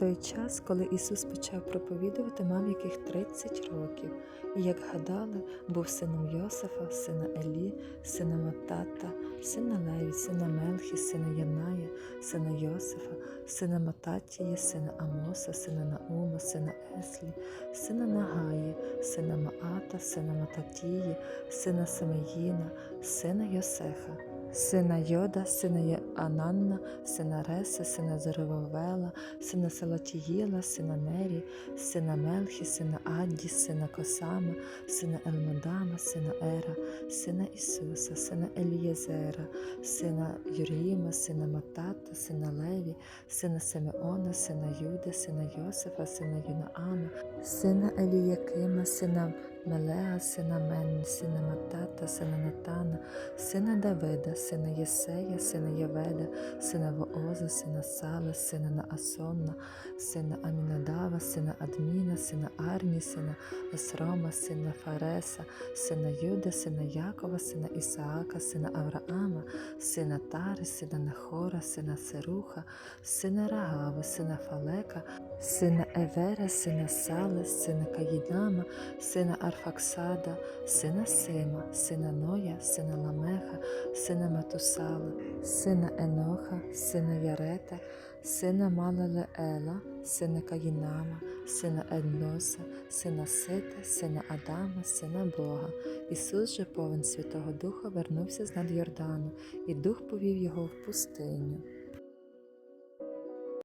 той час, коли Ісус почав проповідувати, мав яких 30 років, і, як гадали, був сином Йосифа, сина Елі, сина Матата, сина Леві, сина Мелхі, сина Яная, сина Йосифа, сина Мататії, сина Амоса, сина Наума, сина Еслі, сина Нагаї, сина Маата, сина Мататії, сина Семеїна, сина Йосеха, сина Йода, сина Ананна, сина Реса, сина Зоровавела, сина Салатіїла, сина Нері, сина Мелхі, сина Адді, сина Косама, сина Елмадама, сина Ера, сина Ісуса, сина Елієзера, сина Юріма, сина Матата, сина Леві, сина Симеона, сина Юди, сина Йосифа, сина Юнаама, сина Еліякима, сина Мелеа, сина Менні, сина Матата, сина Натана, сина Давида, сина Єсея, сина Яведа, сина Вооза, сина Сала, сина Наасонна, сина Амінадава, сина Адміна, сина Арні, сина Есрома, сина Фареса, сина Юда, сина Якова, сина Ісаака, сина Авраама, сина Тари, сина Нахора, сина Серуха, сина Рагави, сина Фалека, сина Евера, сина Сали, сина Каїнама, сина Арфаксада, сина Сима, сина Ноя, сина Ламеха, сина Матусала, сина Еноха, сина Ярета, сина Малелеела, сина Каїнама, сина Едноса, сина Сита, сина Адама, сина Бога. Ісус же повен Святого Духа вернувся з над Йордану, і Дух повів його в пустиню.